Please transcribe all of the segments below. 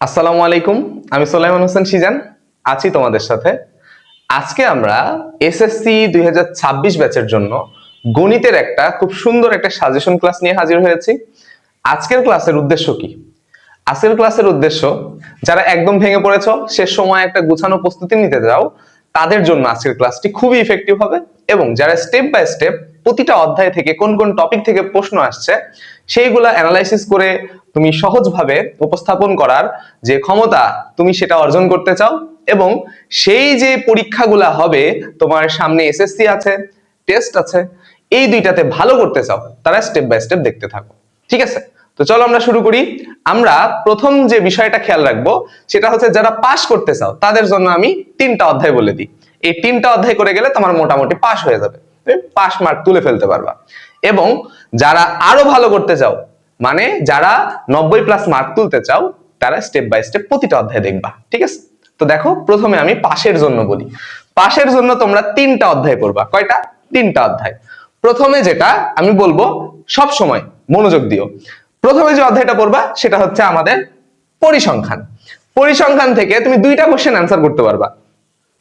আসসালামু আলাইকুম, আমি সোলাইমান হোসেন সিজান আছি তোমাদের সাথে। আজকে আমরা এসএসসি দুই হাজার ছাব্বিশ ব্যাচের জন্য গণিতের একটা খুব সুন্দর একটা সাজেশন ক্লাস নিয়ে হাজির হয়েছি। আজকের ক্লাসের উদ্দেশ্য কি? আজকের ক্লাসের উদ্দেশ্য, যারা একদম ভেঙে পড়েছো শেষ সময় একটা গুছানো প্রস্তুতি নিতে যাও, তাদের জন্য আজকের ক্লাসটি খুবই ইফেক্টিভ হবে এবং যারা স্টেপ বাই স্টেপ প্রতিটা অধ্যায় থেকে কোন কোন টপিক থেকে প্রশ্ন আসছে, সেইগুলা অ্যানালাইসিস করে তুমি সহজভাবে উপস্থাপন করার যে ক্ষমতা তুমি সেটা অর্জন করতে চাও এবং সেই যে পরীক্ষাগুলা হবে, তোমার সামনে এসএসসি আছে টেস্ট আছে, এই দুইটাতে ভালো করতে চাও, তারা স্টেপ বাই স্টেপ দেখতে থাকো। ঠিক আছে? তো চলো আমরা শুরু করি। আমরা প্রথম যে বিষয়টা খেয়াল রাখব, সেটা হচ্ছে যারা পাস করতে চাও, তাদের জন্য আমি তিনটা অধ্যায় বলে দিই। এই তিনটা অধ্যায় করে গেলে তোমার মোটামুটি পাস হয়ে যাবে। তুমি পাস মার্ক তুলে ফেলতে পারবা। এবং যারা আরও ভালো করতে চাও মানে যারা নব্বই প্লাস মার্ক তুলতে চাও, তারা স্টেপ বাই স্টেপ প্রতিটা অধ্যায় দেখবা, ঠিক আছে? তো দেখো, প্রথমে আমি পাশের জন্য বলি। পাশের জন্য তোমরা তিনটা অধ্যায় করবা কয়টা? তিনটা অধ্যায়। প্রথমে যেটা আমি বলব, সব সময় মনোযোগ দিও। প্রথমে যে অধ্যায়টা পড়বা, সেটা হচ্ছে আমাদের পরিসংখ্যান। পরিসংখ্যান থেকে তুমি দুইটা কোশ্চেন অ্যান্সার করতে পারবা।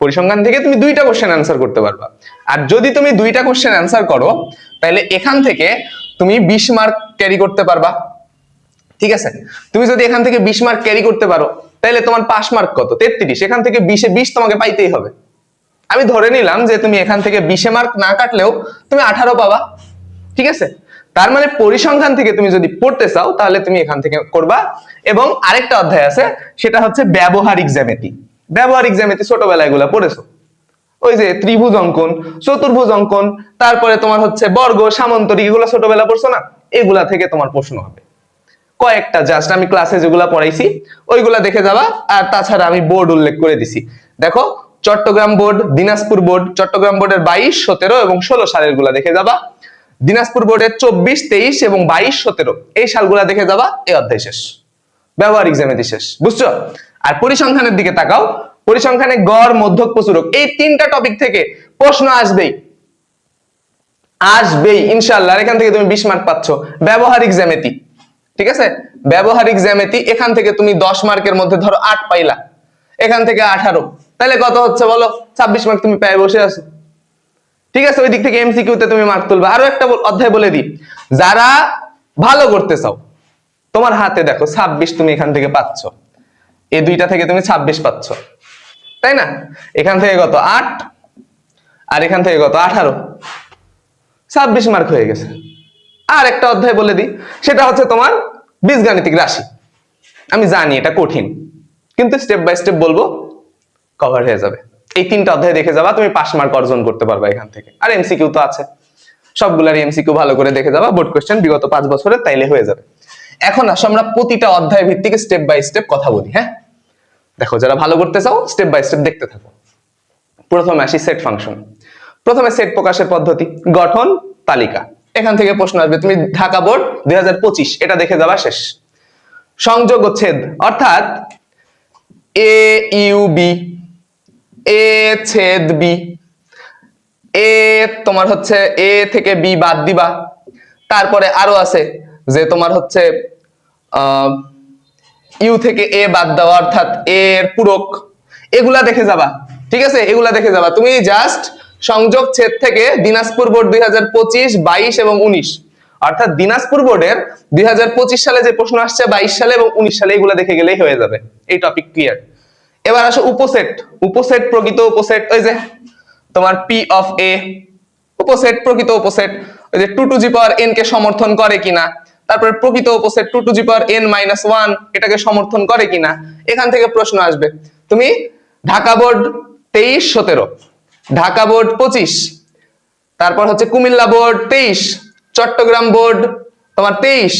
পরিসংখ্যান থেকে তুমি দুইটা কোশ্চেন অ্যান্সার করতে পারবা। আর যদি তুমি দুইটা কোশ্চেন অ্যান্সার করো, তাহলে এখান থেকে তুমি বিশ মার্ক ক্যারি করতে পারবা। ঠিক আছে? তুমি যদি এখান থেকে বিশ মার্ক ক্যারি করতে পারো, তাহলে তোমার পাস মার্ক কত? তেত্রিশ। এখান থেকে বিশে বিশ তোমাকে পাইতেই হবে। আমি ধরে নিলাম যে তুমি এখান থেকে বিশে মার্ক না কাটলেও তুমি আঠারো পাবা। ঠিক আছে? তার মানে পরিসংখ্যান থেকে তুমি যদি পড়তে চাও, তাহলে তুমি এখান থেকে করবা। এবং আরেকটা অধ্যায় আছে, সেটা হচ্ছে ব্যবহারিক জ্যামিতি। ব্যবহারিক জ্যামিতি ছোটবেলায় এগুলা পড়েছো। ওই যে ত্রিভুজ অঙ্কন, চতুর্ভুজ অঙ্কন, তারপরে তোমার হচ্ছে বর্গ, সামন্তরিক এগুলো ছোটবেলা পড়ছো না? এগুলা থেকে তোমার প্রশ্ন হবে। কয়েকটা জাস্ট আমি ক্লাসে যেগুলা পড়াইছি, ওইগুলা দেখে যাবা, আর তাছাড়া আমি বোর্ড উল্লেখ করে দিছি। দেখো, চট্টগ্রাম বোর্ড দিনাজপুর বোর্ড চট্টগ্রাম বোর্ডের বাইশ, সতেরো এবং ষোলো সালেরগুলা দেখে যাবা। দিনাজপুর বোর্ডের চব্বিশ, তেইশ এবং বাইশ, সতেরো, এই সালগুলা দেখে যাবা, এই অধ্যায় শেষ। ব্যবহারিক জ্যামিতি শেষ, বুঝছ? আর পরিসংখ্যানের দিকে তাকাও। পরিসংখ্যানে গড়, মধ্যক, প্রচুরক, এই তিনটা টপিক থেকে প্রশ্ন আসবেই। আসবেই, ইনশাআল্লাহ। আর এখান থেকে তুমি বিশ মার্ক পাচ্ছ। ব্যবহারিক জ্যামিতি। ঠিক আছে? ব্যবহারিক জ্যামিতি, এখান থেকে তুমি দশ মার্কের মধ্যে ধরো আট পাইলা। এখান থেকে আঠারো। তাহলে কত হচ্ছে বলো? ছাব্বিশ মার্ক তুমি পেয়ে বসে আছো। ঠিক আছে? ওই দিক থেকে এমসিকিউ তে তুমি মার্ক তুলবে। আরও একটা অধ্যায় বলে দিই। যারা ভালো করতে চাও, তোমার হাতে দেখো, ছাব্বিশ তুমি এখান থেকে পাচ্ছ। এই দুইটা থেকে তুমি ছাব্বিশ পাচ্ছ। তাই না? এখান থেকে কত? আট। আর এখান থেকে কত? আঠারো। ছাব্বিশ মার্ক হয়ে গেছে। আর একটা অধ্যায় বলে দিই। সেটা হচ্ছে তোমার বীজগাণিতিক রাশি। আমি জানি এটা কঠিন, কিন্তু স্টেপ বাই স্টেপ বলব কভার হয়ে যাবে। এই তিনটা অধ্যায় দেখে যাবা, তুমি পাস মার্ক অর্জন করতে পারবা এখান থেকে। আর এমসিকিউ তো আছে। সবগুলারই এমসিকিউ ভালো করে দেখে যাবা। বোর্ড কোশ্চেন বিগত পাঁচ বছরের তাইলে হয়ে যাবে। এখন আসো, আমরা প্রতিটা অধ্যায় ভিত্তিক স্টেপ বাই স্টেপ কথা বলি হ্যাঁ? দেখো, যারা ভালো করতে চাও স্টেপ বাই স্টেপ দেখতে থাকো। প্রথমে আসি সেট ফাংশন প্রথমে সেট প্রকাশের পদ্ধতি, গঠন, তালিকা। এখান থেকে প্রশ্ন আসবে, তুমি ঢাকা বোর্ড দুই এটা দেখে যাবা শেষ। সংযোগ ও ছেদ, অর্থাৎ এ ইউ বি এ ছেদ বি এ তোমার হচ্ছে এ থেকে বি বাদ দিবা। তারপরে আরও আছে যে তোমার হচ্ছে ইউ থেকে এ বাদ দেওয়া অর্থাৎ এর পূরক, এগুলা দেখে যাবা, ঠিক আছে? এগুলা দেখে যাবা। তুমি জাস্ট সংযোগ ছেদ থেকে দিনাজপুর বোর্ড দুই হাজার পঁচিশ, বাইশ এবং উনিশ। অর্থাৎ দিনাজপুর বোর্ডের দুই হাজার পঁচিশ সালে যে প্রশ্ন আসছে, বাইশ সালে এবং উনিশ সালে এগুলা দেখে গেলেই হয়ে যাবে। এই টপিক ক্লিয়ার এবার আসো উপসেট। উপসেট প্রকৃত উপসেট, ওই যে তোমার পি অফ এ উপসেট প্রকৃত উপসেট। ওই যে two two G power N কে সমর্থন করে কিনা। তারপরে প্রকৃত উপসেট two two G power N minus one এটাকে সমর্থন করে কিনা? এখান থেকে প্রশ্ন আসবে। তুমি ঢাকা বোর্ড তেইশ, সতেরো। ঢাকা বোর্ড পঁচিশ। তারপর হচ্ছে কুমিল্লা বোর্ড তেইশ। চট্টগ্রাম বোর্ড তোমার তেইশ।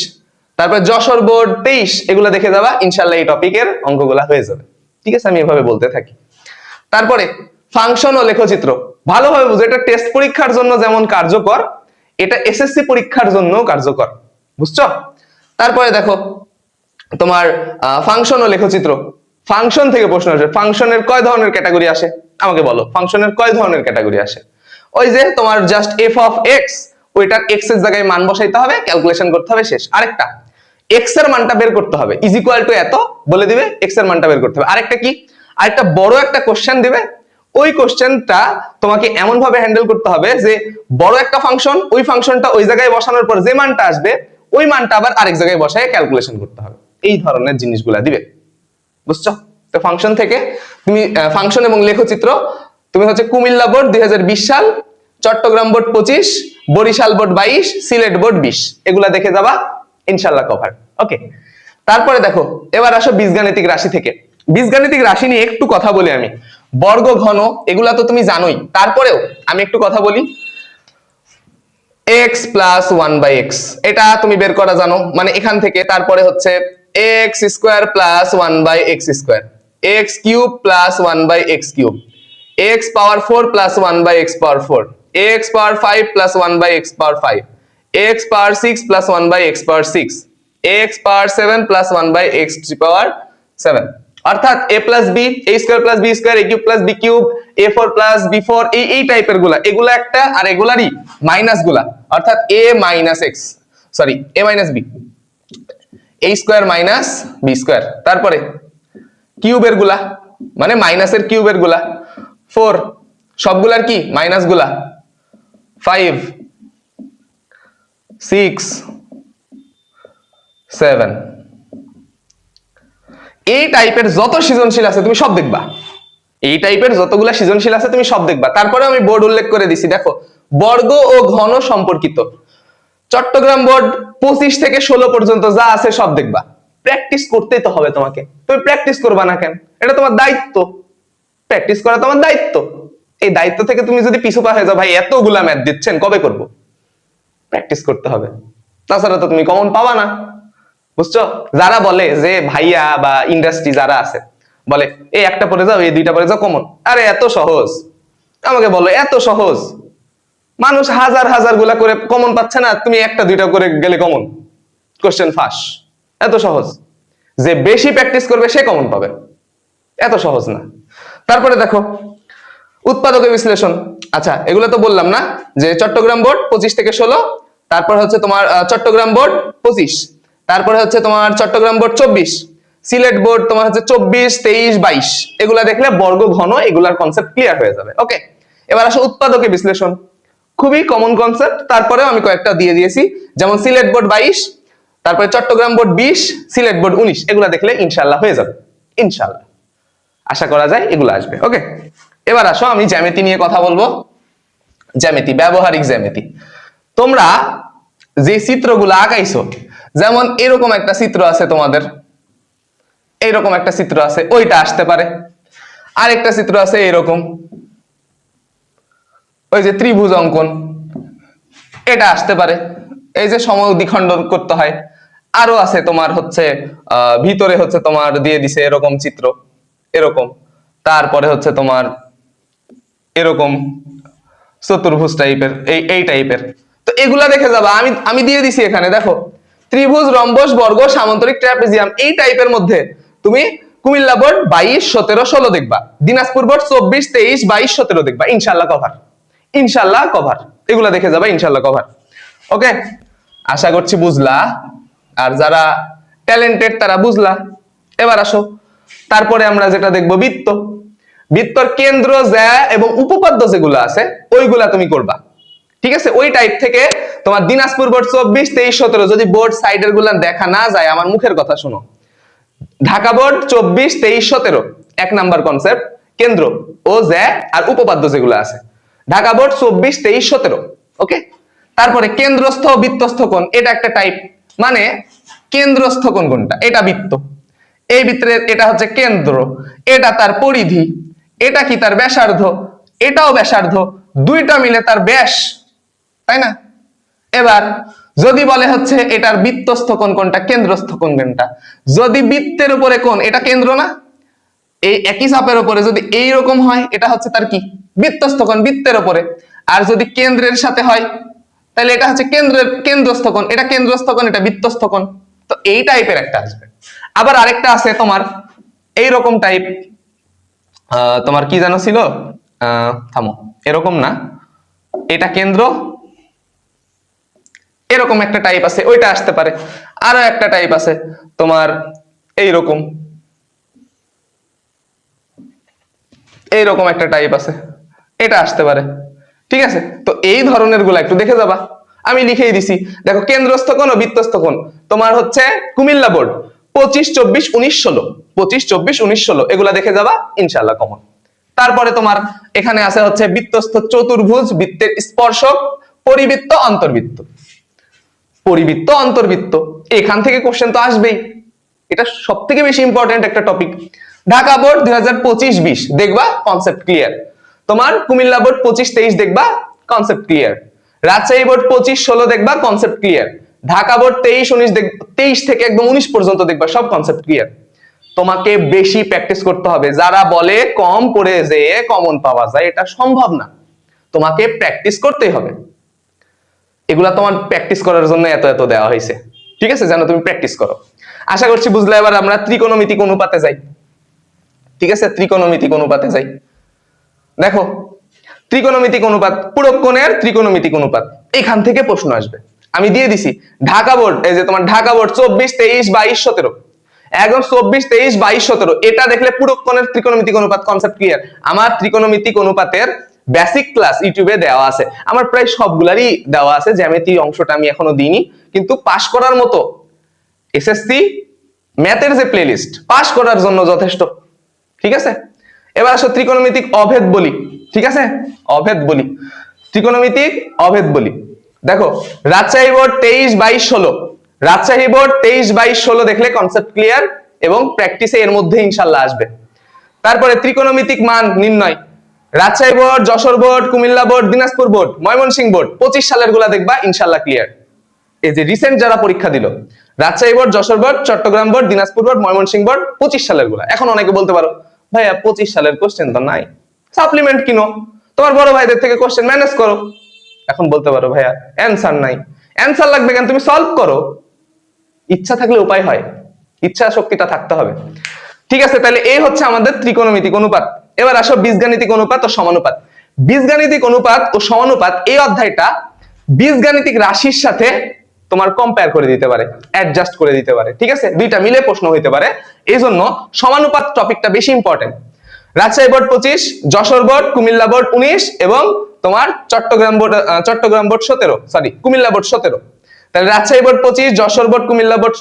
তারপর যশোর বোর্ড তেইশ। এগুলো দেখে যাবা ইনশাল্লাহ এই টপিকের অঙ্কগুলা হয়ে যাবে। ঠিক আছে, আমি এভাবে বলতে থাকি। তারপরে ফাংশন ও লেখচিত্র। ভালোভাবে বুঝো, এটা টেস্ট পরীক্ষার জন্য যেমন কার্যকর, এটা এসএসসি পরীক্ষার জন্য কার্যকর। বুঝছ? তারপরে দেখো, তোমার ফাংশন ও লেখচিত্র। ফাংশন থেকে প্রশ্ন আসে ফাংশনের কয় ধরনের ক্যাটাগরি আসে? আমাকে বলো ফাংশনের কয় ধরনের ক্যাটাগরি আসে? ওই যে তোমার জাস্ট এফ অফ এক্স ওইটার এক্সের জায়গায় মান বসাইতে হবে ক্যালকুলেশন করতে হবে শেষ। আরেকটা এক্সের মানটা বের করতে হবে। ইজ ইকুয়াল টু এত, বলে দিবে এক্সের মানটা বের করতে হবে। আরেকটা কি? আরেকটা বড় একটা কোশ্চেন দিবে। ওই কোশ্চেনটা তোমাকে এমন ভাবে হ্যান্ডেল করতে হবে যে, বড় একটা ফাংশন ওই ফাংশনটা ওই জায়গায় বসানোর পর যে মানটা আসবে ওই মানটা আবার আরেক জায়গায় বসায় ক্যালকুলেশন করতে হবে। এই ধরনের জিনিসগুলা দিবে। বুঝছ? তো ফাংশন থেকে তুমি ফাংশন এবং লেখচিত্র, তুমি হচ্ছে কুমিল্লা বোর্ড দুই সাল, চট্টগ্রাম বোর্ড পঁচিশ, বরিশাল বোর্ড বাইশ, সিলেট বোর্ড বিশ। এগুলা দেখে যাবা ইনশাল্লাহ কভার ওকে তারপরে দেখো, এবার আসো বীজগাণিতিক রাশি থেকে। বীজগাণিতিক রাশি নিয়ে একটু কথা বলি আমি। বর্গ, ঘন, এগুলা তো তুমি জানোই। তারপরেও আমি একটু কথা বলি। X plus one by X এটা তুমি বের করা জানো। মানে এখান থেকে তারপরে হচ্ছে X square plus one by X square X cube plus one by X cube X power four plus one by X power four X power five plus one by X power five X power six plus one by X power six X power seven plus one by X power seven অর্থাৎ A plus B A square plus B square A cube plus B cube A four plus B four এই এই টাইপেরগুলা, এগুলা একটা আর এগুলারই মাইনাসগুলা। অর্থাৎ A minus X sorry A minus B A square minus B square তারপরে কিউবেরগুলা মানে মাইনাসের কিউবেরগুলা। ফোর সবগুলার কি? মাইনাসগুলা। ফাইভ সিক্স সেভেন এই টাইপের যত সৃজনশীল আছে তুমি সব দেখবা। এই টাইপের যতগুলা সৃজনশীল আছে তুমি সব দেখবা। তারপরে আমি বোর্ড উল্লেখ করে দিছি, দেখো, বর্গ ও ঘন সম্পর্কিত। চট্টগ্রাম বোর্ড পঁচিশ থেকে ষোলো পর্যন্ত যা আছে সব দেখবা। প্র্যাকটিস করতেই তো হবে তোমাকে। তুমি প্র্যাকটিস করবা না কেন? এটা তোমার দায়িত্ব। প্র্যাকটিস করা তোমার দায়িত্ব। এই দায়িত্ব থেকে তুমি যদি পিছু পা হয়ে যাও, ভাই, এতগুলা ম্যাথ দিচ্ছেন, কবে করব? প্র্যাকটিস করতে হবে। তাছাড়া তো তুমি কমন পাবা না। বুঝছ? যারা বলে যে ভাইয়া বা ইন্ডাস্ট্রি যারা আছে, বলে, এই একটা পরে যাও, এই দুইটা পরে যাও কমন আরে, এত সহজ। আমাকে বলো, এত সহজ। মানুষ হাজার হাজারগুলা করে কমন পাচ্ছে না, তুমি একটা, দুইটা করে গেলে কমন কোশ্চেন ফাঁস। এত সহজ। যে বেশি প্র্যাকটিস করবে, সে কমন পাবে। এত সহজ না। তারপরে দেখো, উৎপাদকের বিশ্লেষণ। আচ্ছা এগুলো তো বললাম না, যে চট্টগ্রাম বোর্ড পঁচিশ থেকে ষোলো, তারপর হচ্ছে তোমার চট্টগ্রাম বোর্ড পঁচিশ। তারপরে হচ্ছে তোমার চট্টগ্রাম বোর্ড চব্বিশ, সিলেট বোর্ড তোমার হচ্ছে চব্বিশ, তেইশ, বাইশ। এগুলা দেখলে বর্গ ঘন, এগুলার কনসেপ্ট ক্লিয়ার হয়ে যাবে। ওকে এবার আসো উৎপাদকের বিশ্লেষণ। খুবই কমন কনসেপ্ট তারপরেও আমি কয়েকটা দিয়ে দিয়েছি। যেমন সিলেট বোর্ড বাইশ, তারপরে চট্টগ্রাম বোর্ড বিশ, সিলেট বোর্ড উনিশ। এগুলা দেখলে ইনশাল্লাহ হয়ে যাবে। ইনশাল্লাহ আশা করা যায় এগুলো আসবে। ওকে এবার আসো, আমি জ্যামিতি নিয়ে কথা বলব। জ্যামিতি, ব্যবহারিক জ্যামিতি। তোমরা যে চিত্রগুলো আঁকাইছো যেমন এরকম একটা চিত্র আছে তোমাদের। এইরকম একটা চিত্র আছে, ওইটা আসতে পারে। আরেকটা চিত্র আছে এরকম। ওই যে ত্রিভুজ অঙ্কন, এটা আসতে পারে। এই যে সময় দ্বিখণ্ডন করতে হয়। আরও আছে তোমার হচ্ছে ভিতরে হচ্ছে তোমার দিয়ে দিছে এরকম চিত্র, এরকম। তারপরে হচ্ছে তোমার এরকম চতুর্ভুজ টাইপের এই এই টাইপের তো এগুলা দেখে যাবা। আমি আমি দিয়ে দিছি এখানে, দেখো। ত্রিভুজ, রম্বস, বর্গ, সামান্তরিক ট্রাপিজিয়াম এই টাইপের মধ্যে তুমি কুমিল্লা বোর্ড বাইশ, সতেরো, ষোলো দেখবা। দিনাজপুর বোর্ড চব্বিশ, তেইশ, বাইশ, সতেরো দেখবা। ইনশাল্লাহ কভার ইনশাল্লাহ কভার এগুলা দেখে যাবা ইনশাল্লাহ কভার ওকে আশা করছি বুঝলা। আর যারা ট্যালেন্টেড তারা বুঝলা। এবার আসো। তারপরে আমরা যেটা দেখব, বৃত্ত। বৃত্তর কেন্দ্র, জ্যা এবং উপপাদ্য যেগুলো আছে, ওইগুলা তুমি করবা। ঠিক আছে? ওই টাইপ থেকে তোমার দিনাজপুর বোর্ড চব্বিশ, তেইশ, সতেরো, যদি বোর্ড সাইডেরগুলা দেখা না যায়, আমার মুখের কথা শোনো। ঢাকা বোর্ড চব্বিশ, তেইশ, সতেরো, এক নাম্বার কনসেপ্ট কেন্দ্র, ও জ্যা আর উপপাদ্য যেগুলো আছে। ঢাকা বোর্ড চব্বিশ, তেইশ, সতেরো ওকে তারপরে কেন্দ্রস্থ বৃত্তস্থ কোণ, এটা একটা টাইপ মানে কেন্দ্রস্থ কোণ কোনটা? এটা বৃত্ত। এই বৃত্তের, এটা হচ্ছে কেন্দ্র। এটা তার পরিধি। এটা কি তার ব্যাসার্ধ? এটাও ব্যাসার্ধ। দুইটা মিলে তার ব্যাস। তাই না? এবার যদি বলে হচ্ছে এটার বৃত্তস্থ কোণ কোনটা কেন্দ্রস্থ কোণ কোনটা যদি বৃত্তের উপরে কোণ, এটা কেন্দ্র না? এই একই চাপের উপরে যদি এই রকম হয়, এটা হচ্ছে তার কি? বৃত্তস্থ কোণ, বৃত্তের উপরে। আর যদি কেন্দ্রের সাথে হয়, তাহলে এটা হচ্ছে কেন্দ্রের কেন্দ্রস্থ কোণ। এটা কেন্দ্রস্থ কোণ, এটা বৃত্তস্থ কোণ। তো এই টাইপের একটা আসবে। আবার আরেকটা আছে তোমার এই রকম টাইপ তোমার কি জানো ছিল? থামো। এরকম না। এটা কেন্দ্র এরকম একটা টাইপ আছে, ওইটা আসতে পারে। আরও একটা টাইপ আছে, তোমার এইরকম। এইরকম একটা টাইপ আছে, এটা আসতে পারে। ঠিক আছে? তো এই ধরনেরগুলা একটু দেখে যাবা। আমি লিখেই দিছি, দেখো, কেন্দ্রস্থ কোন বৃত্তস্থ কোন তোমার হচ্ছে কুমিল্লা বোর্ড, পঁচিশ, চব্বিশ, উনিশ, ষোলো। পঁচিশ, চব্বিশ, উনিশ, ষোলো, এগুলা দেখে যাবা ইনশাল্লাহ কমন তারপরে তোমার এখানে আছে হচ্ছে বৃত্তস্থ চতুর্ভুজ বৃত্তের স্পর্শক, পরিবৃত্ত, অন্তর্বৃত্ত। পরিবৃত্ত, অন্তর্বৃত্ত। এখান থেকে কোশ্চেন তো আসবেই। এটা সব থেকে বেশি ইম্পর্টেন্ট একটা টপিক ঢাকা বোর্ড দুই হাজার দেখবা কনসেপ্ট ক্লিয়ার তোমার কুমিল্লা বোর্ড পঁচিশ তেইশ দেখবা কনসেপ্ট ক্লিয়ার রাজশাহী বোর্ড পঁচিশ ষোলো দেখবা কনসেপ্ট ক্লিয়ার ঢাকা বোর্ড তেইশ উনিশ দেখ, তেইশ থেকে একদম উনিশ পর্যন্ত দেখবা সব কনসেপ্ট ক্লিয়ার তোমাকে বেশি প্র্যাকটিস করতে হবে। যারা বলে কম করে যে কমন পাওয়া যায়, এটা সম্ভব না। তোমাকে প্র্যাকটিস করতেই হবে। এগুলা তোমার প্র্যাকটিস করার জন্য এত এত দেওয়া হয়েছে। ঠিক আছে? জানো তুমি প্র্যাকটিস করো। আশা করছি বুঝলে, এবার আমরা ত্রিকোণমিতিক অনুপাতে যাই। ঠিক আছে? ত্রিকোণমিতিক অনুপাতে যাই। দেখো, ত্রিকোণমিতিক অনুপাত, পুরো কোণের ত্রিকোণমিতিক অনুপাত। এখান থেকে প্রশ্ন আসবে। আমি দিয়ে দিছি, ঢাকা বোর্ড, এই যে তোমার ঢাকা বোর্ড, চব্বিশ, তেইশ, বাইশ, সতেরো। একদম চব্বিশ, তেইশ, বাইশ, সতেরো। এটা দেখলে পুরো কোণের ত্রিকোণমিতিক অনুপাত কনসেপ্ট ক্লিয়ার আমার ত্রিকোণমিতিক অনুপাতের বেসিক ক্লাস ইউটিউবে দেওয়া আছে। আমার প্রায় সবগুলারই দেওয়া আছে, জ্যামিতি অংশটা আমি এখনও দিইনি। কিন্তু পাশ করার মতো এসএসসি ম্যাথের যে প্লেলিস্ট পাশ করার জন্য যথেষ্ট। ঠিক আছে? এবার আসো ত্রিকোণমিতিক অভেদ বলি। ঠিক আছে? অভেদ বলি। ত্রিকোণমিতিক অভেদ বলি। দেখো, রাজশাহী বোর্ড তেইশ বাইশ ষোলো। রাজশাহী বোর্ড তেইশ বাইশ ষোলো দেখলে কনসেপ্ট ক্লিয়ার এবং প্র্যাকটিসে এর মধ্যে ইনশাল্লাহ আসবে। তারপরে ত্রিকোণমিতিক মান নির্ণয়। Rajshahi board, Jashore board, Comilla board, Dinajpur board, Mymensingh board, পঁচিশ সালেরগুলা দেখবা ইনশাল্লাহ ক্লিয়ার এই যে রিসেন্ট যারা পরীক্ষা দিল, Rajshahi board, Jashore board, Chattogram board, Dinajpur board, Mymensingh board, পঁচিশ সালেরগুলা। এখন অনেকে বলতে পারো, ভাইয়া, পঁচিশ সালের কোশ্চেন তো নাই। সাপ্লিমেন্ট কিনো? তোমার বড় ভাইদের থেকে কোশ্চেন ম্যানেজ করো। এখন বলতে পারো, ভাইয়া অ্যান্সার নাই। অ্যান্সার লাগবে কেন? তুমি সলভ করো। ইচ্ছা থাকলে উপায় হয়। ইচ্ছা শক্তিটা থাকতে হবে। ঠিক আছে, তাহলে এই হচ্ছে আমাদের ত্রিকোণমিতিক অনুপাত। এবার আসো বীজগাণিতিক অনুপাত ও সমানুপাত। বীজগাণিতিক অনুপাত ও সমানুপাত এই অধ্যায়টা বীজগাণিতিক রাশির সাথে তোমার কম্পেয়ার করে দিতে পারে অ্যাডজাস্ট করে দিতে পারে, ঠিক আছে? দুইটা মিলে প্রশ্ন হইতে পারে। এই জন্য সমানুপাত টপিকটা বেশি ইম্পর্টেন্ট রাজশাহী বোর্ড পঁচিশ, যশোর বোর্ড কুমিল্লা বোর্ড উনিশ এবং তোমার চট্টগ্রাম বোর্ড চট্টগ্রাম বোর্ড সতেরো সরি কুমিল্লা বোর্ড সতেরো। তাহলে রাজশাহী বোর্ড পঁচিশ, যশোর বোর্ড কুমিল্লা বোর্ড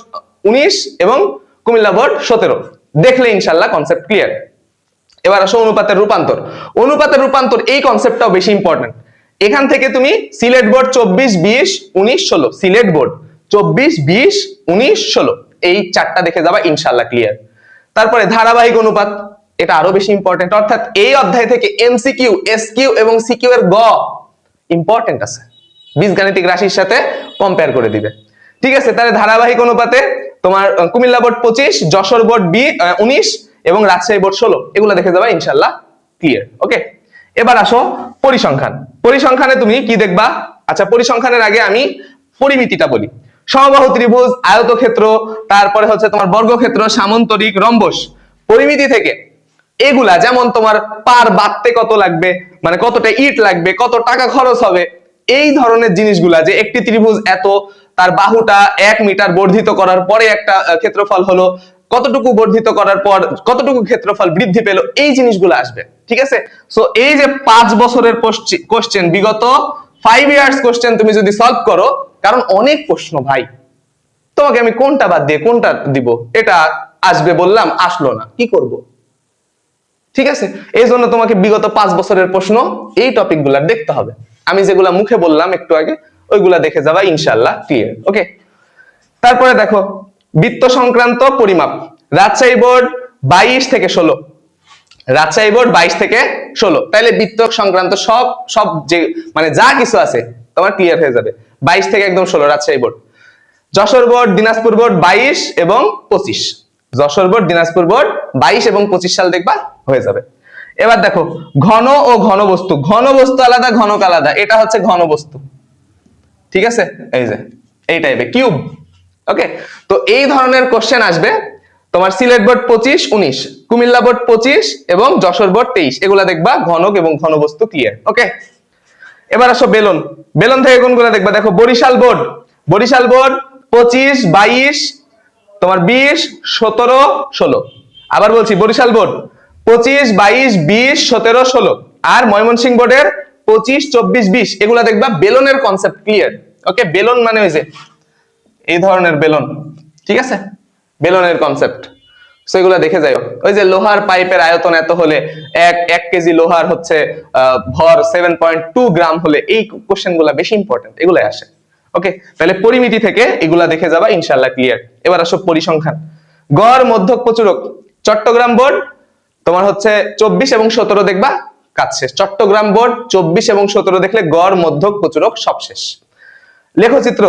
উনিশ এবং কুমিল্লা বোর্ড সতেরো। দেখলে ইনশাল্লাহ কনসেপ্ট ক্লিয়ার এবার আসো অনুপাতের রূপান্তর। অনুপাতের রূপান্তর এই কনসেপ্টটাও বেশি ইম্পর্টেন্ট এখান থেকে তুমি সিলেট বোর্ড চব্বিশ, বিশ, উনিশ, ষোলো। সিলেট বোর্ড চব্বিশ, বিশ, উনিশ, ষোলো। এই চারটা দেখে যাবা ইনশাল্লাহ ক্লিয়ার তারপরে ধারাবাহিক অনুপাত, এটা আরও বেশি ইম্পর্টেন্ট অর্থাৎ এই অধ্যায় থেকে এমসিকিউ এসকিউ এবং সিকিউ এর গ ইম্পর্টেন্ট আছে। বীজগাণিতিক রাশির সাথে কম্পেয়ার করে দিবে। ঠিক আছে, তাহলে ধারাবাহিক অনুপাতে তোমার কুমিল্লা বোর্ড পঁচিশ, যশোর বোর্ড বি উনিশ এবং রাজশাহী বোর্ড ষোলো, এগুলো দেখে যাবা ইনশাল্লাহ ক্লিয়ার ওকে এবার আসো পরিসংখ্যান। পরিসংখ্যানে তুমি কি দেখবা? আচ্ছা পরিসংখ্যানের আগে আমি পরিমিতিটা বলি। সমবাহু ত্রিভুজ, আয়তক্ষেত্র, তারপরে হচ্ছে তোমার বর্গক্ষেত্র সামন্তরিক রম্বস। পরিমিতি থেকে এগুলা, যেমন তোমার পার বাড়তে কত লাগবে মানে কতটা ইট লাগবে, কত টাকা খরচ হবে, এই ধরনের জিনিসগুলা যে একটি ত্রিভুজ এত, তার বাহুটা এক মিটার বর্ধিত করার পরে একটা ক্ষেত্রফল হলো কতটুকু বর্ধিত করার পর কতটুকু ক্ষেত্রফল বৃদ্ধি পেল, এই জিনিসগুলো আসবে, ঠিক আছে? সো এই যে পাঁচ বছরের কোশ্চেন বিগত ফাইভ ইয়ার্স কোশ্চেন তুমি যদি সলভ করো, কারণ অনেক প্রশ্ন ভাই, তোমাকে আমি কোনটা বাদ দিয়ে কোনটা দিব, এটা আসবে বললাম, আসলো না, কি করব? ঠিক আছে? এই জন্য তোমাকে বিগত পাঁচ বছরের প্রশ্ন, এই টপিক দেখতে হবে। আমি যেগুলা মুখে বললাম একটু আগে, ওইগুলা দেখে যাবা ইনশাল্লাহ ক্লিয়ার ওকে তারপরে দেখো বৃত্ত সংক্রান্ত পরিমাপ। রাজশাহী বোর্ড বাইশ থেকে ষোলো। রাজশাহী বোর্ড বাইশ থেকে ষোলো। তাইলে বৃত্ত সংক্রান্ত সব সব যে মানে যা কিছু আছে, তোমার ক্লিয়ার হয়ে যাবে। বাইশ থেকে একদম ষোলো, Rajshahi board. Jashore board, Dinajpur board বাইশ এবং পঁচিশ। যশোর বোর্ড, দিনাজপুর বোর্ড বাইশ এবং পঁচিশ সাল দেখবা হয়ে যাবে। এবার দেখো, ঘন ও ঘন বস্তু। ঘন বস্তু আলাদা, ঘনক আলাদা। এটা হচ্ছে ঘন বস্তু। ঠিক আছে? এই যে, এই টাইপের কিউব ওকে তো এই ধরনের কোশ্চেন আসবে। তোমার সিলেট বোর্ড পঁচিশ, উনিশ। কুমিল্লা বোর্ড পঁচিশ এবং যশোর বোর্ড তেইশ। এগুলা দেখবা ঘনক এবং ঘনবস্তু ক্লিয়ার ওকে এবার আসো বেলন। বেলন থেকে কোনগুলো দেখবা? দেখো, বরিশাল বোর্ড। বরিশাল বোর্ড পঁচিশ, বাইশ, তোমার বিশ, সতেরো, ষোলো। আবার বলছি, বরিশাল বোর্ড পঁচিশ, বাইশ, বিশ, সতেরো, ষোলো। আর ময়মনসিংহ বোর্ডের পঁচিশ, চব্বিশ, বিশ। এগুলা দেখবা বেলনের কনসেপ্ট ক্লিয়ার ওকে বেলন মানে হয়েছে এই ধরনের বেলন, ঠিক আছে? বেলনের কনসেপ্ট সেগুলো দেখে যাও ওই যে লোহার পাইপের আয়তন এত হলে এক এক কেজি লোহার হচ্ছে ভর সেভেন পয়েন্ট টু গ্রাম হলে এই কোশ্চেনগুলা বেশি ইম্পর্টেন্ট এগুলাই আসে। ওকে তাহলে পরিমিতি থেকে এগুলা দেখে যাবা ইনশাল্লাহ ক্লিয়ার এবার আসো পরিসংখ্যান। গড়, মধ্যক, প্রচুরক। চট্টগ্রাম বোর্ড তোমার হচ্ছে চব্বিশ এবং সতেরো দেখবা, কাজ শেষ। চট্টগ্রাম বোর্ড চব্বিশ এবং সতেরো দেখলে গড়, মধ্যক, প্রচুরক সব শেষ। লেখচিত্র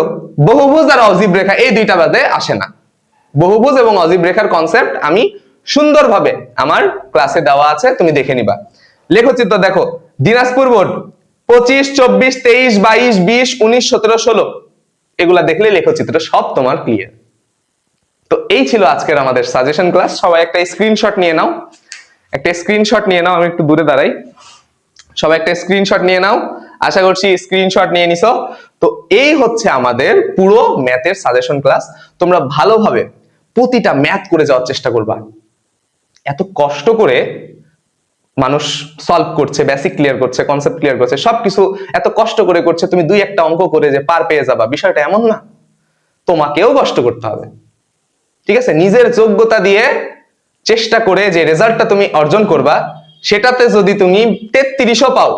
বহুভুজ আর অজীব রেখা, এই দুইটা বাদে আসে না। বহুভুজ এবং অজীব রেখার কনসেপ্ট আমি সুন্দরভাবে আমার ক্লাসে দেওয়া আছে, তুমি দেখে নিবা। লেখচিত্র দেখো, দিনাজপুর বোর্ড, পঁচিশ, চব্বিশ, তেইশ, বাইশ, বিশ, উনিশ, সতেরো, ষোলো। এগুলা দেখলে লেখচিত্র সব তোমার ক্লিয়ার তো এই ছিল আজকের আমাদের সাজেশন ক্লাস সবাই একটা স্ক্রিনশট নিয়ে নাও। একটা স্ক্রিনশট নিয়ে নাও, আমি একটু দূরে দাঁড়াই। সবাই একটা স্ক্রিনশট নিয়ে নাও। আশা করছি স্ক্রিনশট নিয়ে নিছো। তো এই হচ্ছে আমাদের পুরো ম্যাথের সাজেশন ক্লাস তোমরা ভালোভাবে প্রতিটা ম্যাথ করে যাওয়ার চেষ্টা করবা। এত কষ্ট করে মানুষ সলভ করছে বেসিক ক্লিয়ার করছে কনসেপ্ট ক্লিয়ার করছে, সবকিছু এত কষ্ট করে করছে, তুমি দুই একটা অঙ্ক করে যে পার পেয়ে যাবা। বিষয়টা এমন না। তোমাকেও কষ্ট করতে হবে। ঠিক আছে? নিজের যোগ্যতা দিয়ে চেষ্টা করে যে রেজাল্টটা তুমি অর্জন করবা, সেটাতে যদি তুমি তেত্রিশও পাও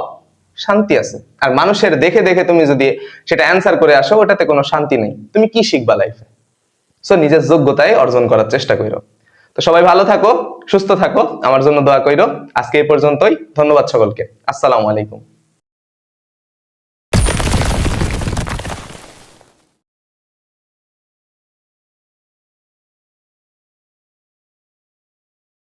শান্তি আছে। আর মানুষের দেখে দেখে তুমি যদি সেটা অ্যান্সার করে আসো, ওটাতে কোনো শান্তি নেই। তুমি কি শিখবা লাইফে সো নিজের যোগ্যতায় অর্জন করার চেষ্টা করো তো সবাই ভালো থাকো, সুস্থ থাকো, আমার জন্য দোয়া করো আজকে এই পর্যন্তই, ধন্যবাদ সকলকে। আসসালামু আলাইকুম।